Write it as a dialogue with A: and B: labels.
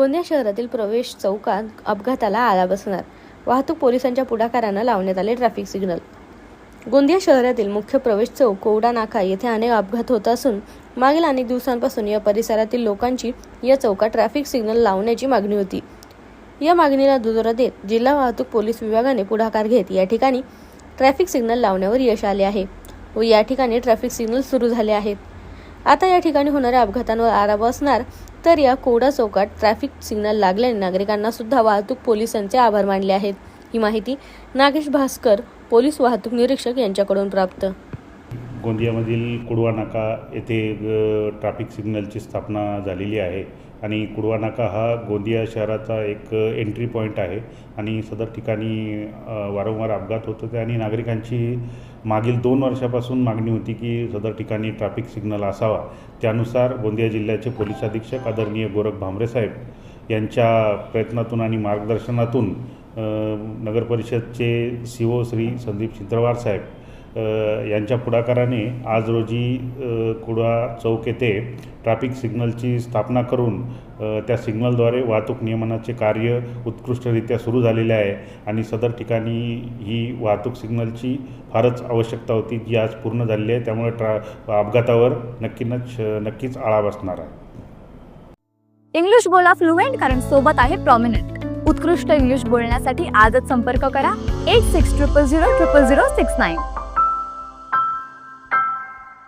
A: गोंदिया शहरातील प्रवेश चौकात अपघाताला आळा बसणार. वाहतूक पोलिसांच्या पुढाकारानं लावण्यात आले ट्रॅफिक सिग्नल. गोंदिया शहरातील मुख्य प्रवेश चौक कोवडा नाका येथे अनेक अपघात होत असून मागील अनेक दिवसांपासून या परिसरातील लोकांची या चौकात ट्रॅफिक सिग्नल लावण्याची मागणी होती. या मागणीला दुजोरा देत जिल्हा वाहतूक पोलीस विभागाने पुढाकार घेत या ठिकाणी ट्रॅफिक सिग्नल लावण्यावर यश आले आहे व या ठिकाणी ट्रॅफिक सिग्नल सुरू झाले आहेत. आता या ठिकाणी होणाऱ्या अपघातांवर आरा बसणार तर या कोडा चौकात ट्रॅफिक सिग्नल लागल्याने नागरिकांना सुद्धा वाहतूक पोलिसांचे आभार मानले आहेत. ही माहिती नागेश भास्कर पोलीस वाहतूक निरीक्षक यांच्याकडून प्राप्त.
B: गोंदियामधील कुडवा नाका येथे अ, ट्रॅफिक सिग्नलची स्थापना झालेली आहे. आणि कुडवा नाका हा गोंदिया शहराचा एक एंट्री पॉईंट आहे. आणि सदर ठिकाणी वारंवार अपघात होत होते. आणि नागरिकांची मागील दोन वर्षापासून मागणी होती की सदर ठिकाणी ट्रॅफिक सिग्नल असावा. त्यानुसार गोंदिया जिल्ह्याचे पोलीस अधीक्षक आदरणीय गोरख भांबरे साहेब यांच्या प्रयत्नातून आणि मार्गदर्शनातून नगरपरिषदचे सी ओ श्री संदीप चित्रवार साहेब यांच्या पुढाकाराने आज रोजी कुडा चौक येथे ट्रॅफिक सिग्नलची स्थापना करून त्या सिग्नलद्वारे वाहतूक नियमनाचे कार्य उत्कृष्टरित्या सुरू झालेले आहे आणि सदर ठिकाणी ही वाहतूक सिग्नलची फारच आवश्यकता होती जी आज पूर्ण झालेली आहे. त्यामुळे ट्रा अपघातावर नक्की नक्कीच आळा बसणार आहे.
C: इंग्लिश बोला फ्लुएंट कारण सोबत आहे प्रॉमिनंट उत्कृष्ट इंग्लिश बोलण्यासाठी आजच संपर्क करा. Eight six triple zero triple zero six nine